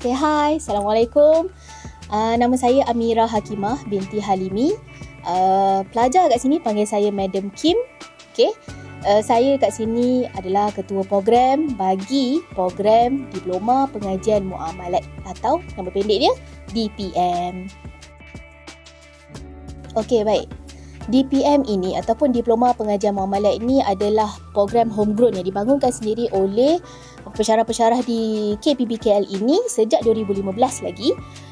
Okay, hai. Assalamualaikum. Uh, nama saya Amira Hakimah binti Halimi. Uh, pelajar kat sini panggil saya Madam Kim. Okay. Uh, saya kat sini adalah ketua program bagi program Diploma Pengajian Muamalat atau nama pendek dia DPM. Okey, baik. DPM ini ataupun Diploma Pengajian Muamalat ini adalah program homegrown yang dibangunkan sendiri oleh pensyarah-pensyarah di KPBKL ini sejak 2015 lagi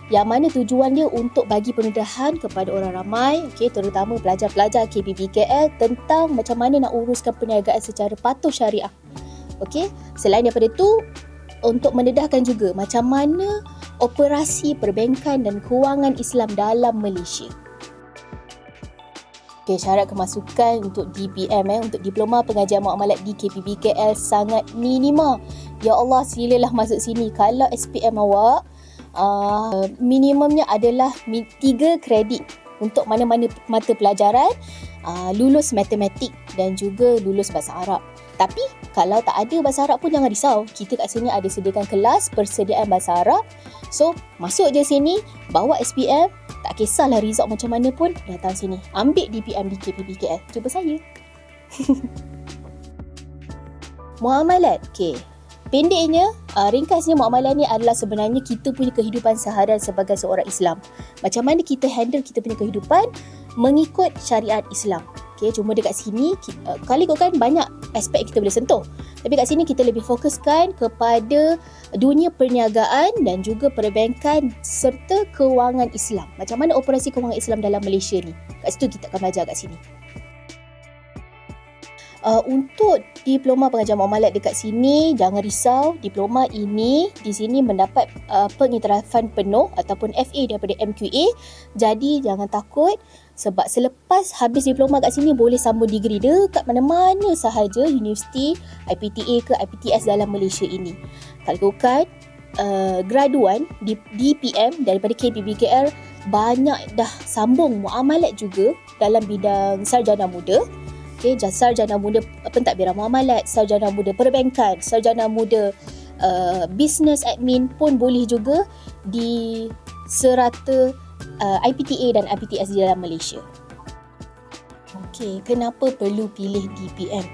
yang mana tujuan dia untuk bagi pemudahan kepada orang ramai okay, terutama pelajar-pelajar KPBKL tentang macam mana nak uruskan perniagaan secara patuh syariah. Okey, selain daripada itu untuk mendedahkan juga macam mana operasi perbankan dan kewangan Islam dalam Malaysia. Okay, syarat kemasukan untuk DPM eh, untuk Diploma Pengajian Muamalat di KPBKL sangat minima. Ya Allah, silalah masuk sini. Kalau SPM awak, uh, minimumnya adalah 3 kredit untuk mana-mana mata pelajaran, uh, lulus matematik dan juga lulus bahasa Arab. Tapi kalau tak ada bahasa Arab pun jangan risau. Kita kat sini ada sediakan kelas persediaan bahasa Arab. So, masuk je sini, bawa SPM, tak kisahlah result macam mana pun datang sini. Ambil DPM di KPBKL cuba saya. Muamalat. Okey. Pendeknya uh, ringkasnya muamalat ni adalah sebenarnya kita punya kehidupan seharian sebagai seorang Islam. Macam mana kita handle kita punya kehidupan mengikut syariat Islam Okay, cuma dekat sini, uh, kali kau kan banyak aspek kita boleh sentuh. Tapi kat sini kita lebih fokuskan kepada dunia perniagaan dan juga perbankan serta kewangan Islam. Macam mana operasi kewangan Islam dalam Malaysia ni? Kat situ kita akan belajar kat sini. Uh, untuk diploma pengajian muamalat dekat sini jangan risau diploma ini di sini mendapat uh, pengiktirafan penuh ataupun FA daripada MQA jadi jangan takut sebab selepas habis diploma kat sini boleh sambung degree dekat mana-mana sahaja universiti IPTA ke IPTS dalam Malaysia ini. Kalau bukan uh, graduan DPM daripada KPBKL banyak dah sambung muamalat juga dalam bidang sarjana muda. Okay, sarjana muda pentadbiran muamalat, sarjana muda perbankan, sarjana muda uh, business admin pun boleh juga di serata uh, IPTA dan IPTS di dalam Malaysia. Okay, kenapa perlu pilih DPM?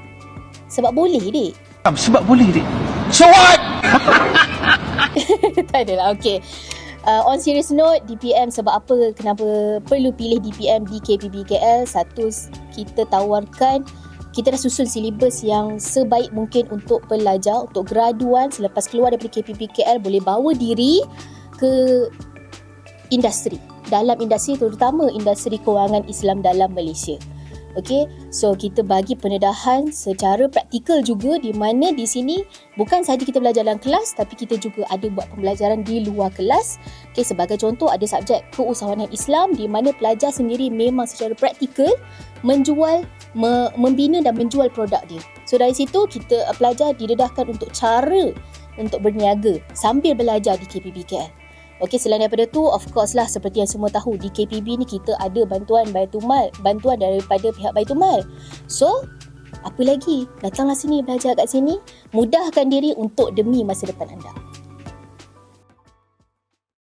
Sebab boleh, dek. Sebab boleh, dek. So what? tak adalah, okay uh, on serious note DPM sebab apa kenapa perlu pilih DPM di KPBKL satu kita tawarkan kita dah susun silibus yang sebaik mungkin untuk pelajar untuk graduan selepas keluar daripada KPBKL boleh bawa diri ke industri dalam industri terutama industri kewangan Islam dalam Malaysia. Okay, so kita bagi pendedahan secara praktikal juga di mana di sini bukan sahaja kita belajar dalam kelas tapi kita juga ada buat pembelajaran di luar kelas. Okay, sebagai contoh ada subjek keusahawanan Islam di mana pelajar sendiri memang secara praktikal menjual, me- membina dan menjual produk dia. So dari situ kita pelajar didedahkan untuk cara untuk berniaga sambil belajar di KPBKL. Okey, selain daripada tu, of course lah seperti yang semua tahu, di KPB ni kita ada bantuan Baitumal, bantuan daripada pihak Baitumal. So, apa lagi? Datanglah sini belajar kat sini, mudahkan diri untuk demi masa depan anda.